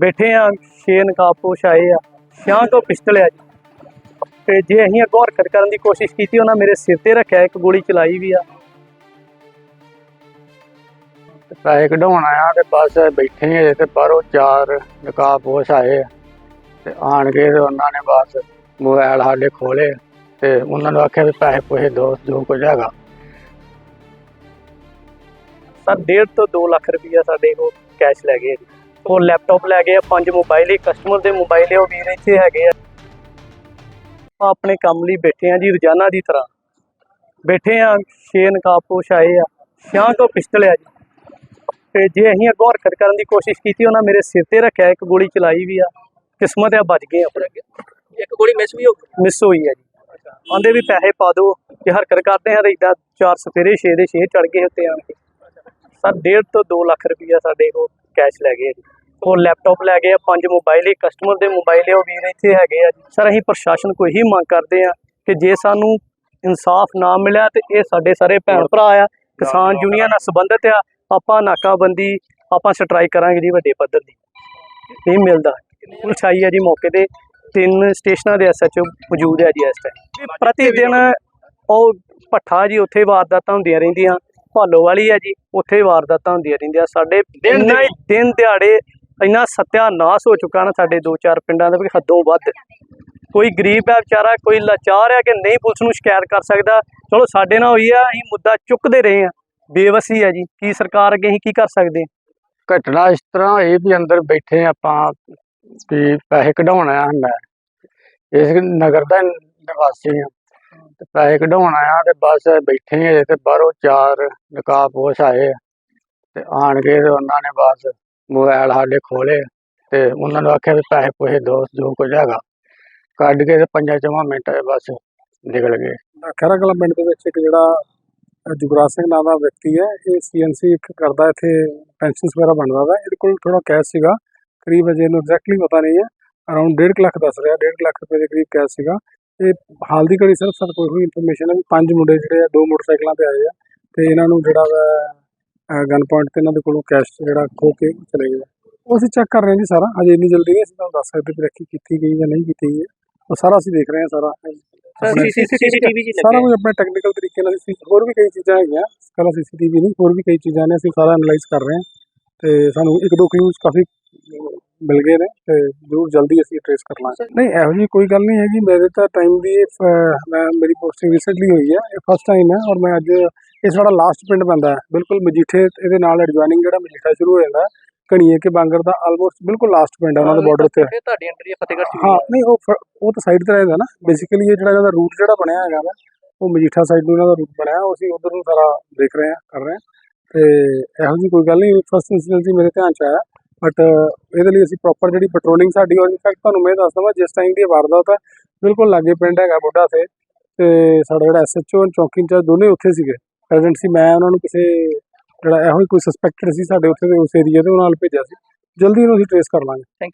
ਬੈਠੇ ਆ ਛੇ ਨਕਾਬਪੋਸ਼ ਆਏ ਆ ਛਾਂ ਤੋਂ ਪਿਸਟਲ ਆ ਜੀ। ਤੇ ਜੇ ਅਸੀਂ ਅੱਗੋਂ ਹਰਕਤ ਕਰਨ ਦੀ ਕੋਸ਼ਿਸ਼ ਕੀਤੀ ਉਹਨਾਂ ਮੇਰੇ ਸਿਰ ਤੇ ਰੱਖਿਆ ਇੱਕ ਗੋਲੀ ਚਲਾਈ ਵੀ ਆ। ਪੈਸੇ ਕਢਾਉਣ ਆਇਆ ਤੇ ਬਸ ਬੈਠੇ ਹਾਂ ਤੇ ਬਾਹਰੋਂ ਚਾਰ ਨਕਾਬਪੋਸ਼ ਆਏ ਆ। ਤੇ ਆਣ ਕੇ ਤੇ ਉਹਨਾਂ ਨੇ ਬਸ ਮੋਬਾਈਲ ਸਾਡੇ ਖੋਲੇ ਤੇ ਉਹਨਾਂ ਨੂੰ ਆਖਿਆ ਵੀ ਪੈਸੇ ਪੂਸੇ ਦੋ ਜੋ ਕੁਝ ਹੈਗਾ। ਸਰ 1.5 ਤੋਂ 2 ਲੱਖ ਰੁਪਈਆ ਸਾਡੇ ਕੋਲ ਕੈਸ਼ ਲੈ ਗਏ ਆ ਜੀ। ਉਹ ਲੈਪਟਾਪ ਲੈ ਗਏ ਆ ਪੰਜ ਮੋਬਾਈਲ ਹੀ ਕਸਟਮਰ ਦੇ ਮੋਬਾਈਲ ਹੈ ਉਹ ਵੀਰ ਇੱਥੇ ਹੈਗੇ ਆ। ਆਪਾਂ ਆਪਣੇ ਕੰਮ ਲਈ ਬੈਠੇ ਆ ਜੀ ਰੋਜ਼ਾਨਾ ਦੀ ਤਰ੍ਹਾਂ। ਬੈਠੇ ਆ ਛੇ ਨਕਾਬਪੋਸ਼ ਆਏ ਆ ਛਾਂ ਤੋਂ ਪਿਸਟਲ ਆ ਜੀ। ਤੇ ਜੇ ਅਸੀਂ ਅੱਗੋਂ ਹਰਕਤ ਕਰਨ ਦੀ ਕੋਸ਼ਿਸ਼ ਕੀਤੀ ਉਹਨਾਂ ਮੇਰੇ ਸਿਰ ਤੇ ਰੱਖਿਆ ਇੱਕ ਗੋਲੀ ਚਲਾਈ ਵੀ ਆ। ਕਿਸਮਤ ਆ ਬਚ ਗਏ ਆਪਣੇ ਇੱਕ ਗੋਲੀ ਮਿਸ ਵੀ ਹੋ ਗਈ? ਮਿਸ ਹੋਈ ਹੈ ਜੀ। ਆਂਦੇ ਵੀ ਪੈਸੇ ਪਾ ਦਿਓ ਜੇ ਹਰਕਤ ਕਰਦੇ ਆ ਤਾਂ ਇਦਾਂ ਚਾਰ ਸਫੇਰੇ ਛੇ ਦੇ ਛੇ ਚੜ ਗਏ ਉੱਤੇ ਆਣ ਕੇ। ਸਰ 1.5 ਤੋਂ 2 ਲੱਖ ਰੁਪਈਆ ਸਾਡੇ ਕੋਲ ਕੈਸ਼ ਲੈ ਗਏ ਆ ਜੀ। ਉਹ ਲੈਪਟਾਪ ਲੈ ਗਏ ਆ ਪੰਜ ਮੋਬਾਈਲ ਹੀ ਕਸਟਮਰ ਦੇ ਮੋਬਾਈਲ ਉਹ ਵੀਰ ਇੱਥੇ ਹੈਗੇ ਆ ਜੀ। ਸਰ ਅਸੀਂ ਪ੍ਰਸ਼ਾਸਨ ਕੋਈ ਹੀ ਮੰਗ ਕਰਦੇ ਆ ਕਿ ਜੇ ਸਾਨੂੰ ਇਨਸਾਫ ਨਾ ਮਿਲਿਆ ਤੇ ਇਹ ਸਾਡੇ ਸਾਰੇ ਭੈਣ ਭਰਾ ਆ ਕਿਸਾਨ ਯੂਨੀਅਨ ਨਾਲ ਸੰਬੰਧਿਤ ਆ ਆਪਾਂ ਨਾਕਾਬੰਦੀ ਆਪਾਂ ਸਟ੍ਰਾਈਕ ਕਰਾਂਗੇ ਜੀ ਵੱਡੇ ਪੱਧਰ ਦੀ। ਇਹ ਮਿਲਦਾ। ਪੁਲਿਸ ਆਈ ਹੈ ਜੀ ਮੌਕੇ ਤੇ। ਤਿੰਨ ਸਟੇਸ਼ਨਾਂ ਦੇ ਐਸਐਚਓ ਮੌਜੂਦ ਹੈ ਜੀ ਇਸ ਟਾਈਮ ਪ੍ਰਤੀ ਦਿਨ ਉਹ ਭੱਠਾ ਜੀ ਉੱਥੇ ਵਾਰਦਾਤਾਂ ਹੁੰਦੀਆਂ ਰਹਿੰਦੀਆਂ। ਭਾਲੋ ਵਾਲੀ ਹੈ ਜੀ ਉੱਥੇ ਵਾਰਦਾਤਾਂ ਹੁੰਦੀਆਂ ਰਹਿੰਦੀਆਂ। ਸਾਡੇ ਦਿਨ ਦਿਹਾੜੇ ਇੰਨਾ ਸਤਿਆ ਨਾਸ ਹੋ ਚੁੱਕਾ ਨਾ ਸਾਡੇ ਦੋ ਚਾਰ ਪਿੰਡਾਂ ਦਾ ਵੀ ਹੱਦੋਂ ਵੱਧ। ਕੋਈ ਗਰੀਬ ਹੈ ਵਿਚਾਰਾ, ਕੋਈ ਲਾਚਾਰ ਹੈ ਕਿ ਨਹੀਂ ਪੁਲਿਸ ਨੂੰ ਸ਼ਿਕਾਇਤ ਕਰ ਸਕਦਾ। ਚਲੋ ਸਾਡੇ ਨਾਲ ਹੋਈ ਆ, ਅਸੀਂ ਮੁੱਦਾ ਚੁੱਕਦੇ ਰਹੇ ਆ ਬੇਵਸੀ ਹੈ ਜੀ। ਕੀ ਸਰਕਾਰ ਅੱਗੇ ਅਸੀਂ ਕੀ ਕਰ ਸਕਦੇ ਘਟਨਾ ਇਸ ਤਰ੍ਹਾਂ ਹੋਈ ਵੀ ਅੰਦਰ ਬੈਠੇ ਆਪਾਂ ਵੀ ਪੈਸੇ ਕਢਾਉਣ ਆ ਮੈਂ। ਇਸ ਨਗਰ ਦਾ ਨਿਵਾਸੀ ਆ ਤੇ ਪੈਸੇ ਕਢਾਉਣ ਆ ਤੇ ਬਸ ਬੈਠੇ ਹਾਂ, ਤੇ ਬਾਹਰੋਂ ਚਾਰ ਨਕਾਬਪੋਸ਼ ਆਏ ਤੇ ਆਣ ਕੇ ਤੇ ਉਹਨਾਂ ਨੇ ਬਸ ਮੋਬਾਈਲ ਸਾਡੇ ਖੋਲੇ ਤੇ ਉਹਨਾਂ ਨੂੰ ਆਖਿਆ ਵੀ ਪੈਸੇ ਪੂਸੇ ਦੋ ਜੋ ਕੁਝ ਹੈਗਾ। ਕੱਢ ਕੇ ਤੇ ਪੰਜਾਂ ਚਵਾਂ ਮਿੰਟਾਂ 'ਚ ਬਸ ਨਿਕਲ ਗਏ। ਖੈਰਾ ਕਲਾਂ ਪਿੰਡ ਦੇ ਵਿੱਚ ਇੱਕ ਜਿਹੜਾ ਜੁਗਰਾਜ ਸਿੰਘ ਨਾਮ ਦਾ ਵਿਅਕਤੀ ਹੈ, ਇਹ ਸੀਐਨਸੀ ਕਰਦਾ ਇੱਥੇ, ਪੈਨਸ਼ਨਸ ਵਗੈਰਾ ਬਣਦਾ ਵਾ। ਇਹਦੇ ਕੋਲ ਥੋੜਾ ਕੈਸ਼ ਸੀਗਾ, ਕਰੀਬ ਅਜੇ ਇਹਨੂੰ ਐਗਜ਼ੈਕਟਲੀ ਪਤਾ ਨਹੀਂ ਹੈ। ਅਰਾਊਂਡ 1.5 ਲੱਖ ਦੱਸ ਰਿਹਾ 1.5 ਲੱਖ ਰੁਪਏ ਦੇ ਕਰੀਬ ਕੈਸ਼ ਸੀਗਾ। ਇਹ ਹਾਲ ਦੀ ਘੜੀ ਸਰ ਸਾਡੇ ਕੋਲ ਹੋਈ ਇਨਫੋਰਮੇਸ਼ਨ ਹੈ ਵੀ ਪੰਜ ਮੁੰਡੇ ਜਿਹੜੇ ਆ, ਦੋ ਮੋਟਰਸਾਈਕਲਾਂ ਤੇ ਆਏ ਆ। ਤੇ ਇਹਨਾਂ ਨੂੰ ਜਿਹੜਾ ਵਾ ਗਨ ਪੁਆਇੰਟ ਤੇ ਇਹਨਾਂ ਦੇ ਕੋਲੋਂ ਕੈਸ਼ ਜਿਹੜਾ ਖੋ ਕੇ ਚਲੇ ਗਏ। ਉਹ ਅਸੀਂ ਚੈੱਕ ਕਰ ਰਹੇ ਹਾਂ ਜੀ ਸਾਰਾ। ਅਜੇ ਇੰਨੀ ਜਲਦੀ ਨਹੀਂ ਅਸੀਂ ਤੁਹਾਨੂੰ ਦੱਸ ਸਕਦੇ ਵੀ ਰੱਖੀ ਕੀਤੀ ਗਈ ਜਾਂ ਨਹੀਂ ਕੀਤੀ ਗਈ। ਹੈ ਉਹ ਸਾਰਾ ਅਸੀਂ ਦੇਖ ਰਹੇ ਹਾਂ ਸਾਰਾ। ਆਪਣੇ- ਸੀਸੀਟੀਵੀ ਜੀ ਸਾਰਾ ਕੁਝ ਆਪਣੇ ਟੈਕਨੀਕਲ ਤਰੀਕੇ ਨਾਲ ਅਸੀਂ ਹੋਰ ਵੀ ਕਈ ਚੀਜ਼ਾਂ ਹੈਗੀਆਂ। ਕੱਲਾ ਸੀਸੀਟੀਵੀ ਨਹੀਂ ਹੋਰ ਵੀ ਕਈ ਚੀਜ਼ਾਂ ਨੇ ਅਸੀਂ ਸਾਰਾ ਐਨਾਲਾਈਜ਼ ਕਰ ਰਹੇ ਹਾਂ। ਤੇ ਸਾਨੂੰ ਇੱਕ ਦੋ ਕਲੂਜ਼ ਕਾਫੀ ਮਿਲ ਗਏ ਨੇ ਤੇ ਜ਼ਰੂਰ ਜਲਦੀ ਅਸੀਂ ਟ੍ਰੇਸ ਕਰ ਲਾਂਗੇ। ਨਹੀਂ ਇਹੋ ਜੀ ਕੋਈ ਗੱਲ ਨਹੀਂ ਹੈਗੀ। ਮੇਰੇ ਤਾਂ ਟਾਈਮ ਦੀ ਮੈਂ ਮੇਰੀ ਪੋਸਟਿੰਗ ਰੀਸੈਂਟਲੀ ਹੋਈ ਹੈ। ਇਹ ਫਸਟ ਟਾਈਮ ਹੈ ਔਰ ਮੈਂ ਅੱਜ ਇਹ ਸਾਡਾ ਲਾਸਟ ਪਿੰਡ ਪੈਂਦਾ ਹੈ। ਬਿਲਕੁਲ ਮਜੀਠੇ ਇਹਦੇ ਨਾਲ ਐਡਜੋਇਨਿੰਗ ਜਿਹੜਾ ਮਜੀਠਾ ਸ਼ੁਰੂ ਹੋ ਜਾਂਦਾ ਹੈ ਕਣੀਏ ਕੇ ਬਾਂਗਰ ਦਾ ਆਲਮੋਸਟ ਬਿਲਕੁਲ ਲਾਸਟ ਪਿੰਡ ਹੈ ਉਹਨਾਂ ਦੇ ਬਾਰਡਰ ਤੇ। ਤੁਹਾਡੀ ਐਂਟਰੀ ਹੈ ਫਤਿਹਗੜ੍ਹ ਚ ਹਾਂ ਨਹੀਂ ਉਹ ਉਹ ਤਾਂ ਸਾਈਡ ਤੇ ਰਹੇਗਾ ਨਾ। ਬੇਸਿਕਲੀ ਇਹ ਜਿਹੜਾ ਇਹਦਾ ਰੂਟ ਜਿਹੜਾ ਬਣਿਆ ਹੈਗਾ ਵਾ ਉਹ ਮਜੀਠਾ ਸਾਈਡ ਨੂੰ ਇਹਨਾਂ ਦਾ ਰੂਟ ਬਣਿਆ। ਉਹ ਅਸੀਂ ਉਧਰ ਨੂੰ ਸਾਰਾ ਦੇਖ ਰਹੇ ਹਾਂ ਕਰ ਰਹੇ ਹਾਂ। ਤੇ ਇਹੋ ਜੀ ਕੋਈ ਗੱਲ ਨਹੀਂ। ਫਸਟ ਇੰਸੀਡੈਂਟ ਹੀ ਮੇਰੇ ਧਿਆਨ ਚ ਆਇਆ। ਬਟ ਇਹਦੇ ਲਈ ਅਸੀਂ ਪ੍ਰੋਪਰ ਜਿਹੜੀ ਪੈਟਰੋਲਿੰਗ ਸਾਡੀ ਔਰ ਇਨਫੈਕਟ ਤੁਹਾਨੂੰ ਮੈਂ ਦੱਸ ਦਵਾਂ ਜਿਸ ਟਾਈਮ ਦੀ ਇਹ ਵਾਰਦਾਤ ਹੈ, ਬਿਲਕੁਲ ਲਾਗੇ ਪਿੰਡ ਹੈਗਾ ਬੁੱਢਾ ਤੇ ਤੇ ਸਾਡਾ ਜਿਹੜਾ ਐਸਐਚਓ ਚੌਕੀ ਇੰਚਾਰਜ ਦੋਨੇ ਉੱਥੇ ਸੀਗੇ। ਪ੍ਰੈਜ਼ੈਂਟ ਸੀ, ਮੈਂ ਉਹਨਾਂ ਨੂੰ ਕਿਸੇ ਜਿਹੜਾ ਇਹੋ ਹੀ ਕੋਈ ਸਸਪੈਕਟਡ ਸੀ ਸਾਡੇ ਉੱਥੇ ਦੇ ਉਸ ਏਰੀਆ ਦੇ, ਉਹ ਨਾਲ ਭੇਜਿਆ ਸੀ। ਜਲਦੀ ਉਹਨੂੰ ਅਸੀਂ ਟ੍ਰੇਸ ਕਰ ਲਾਂਗੇ।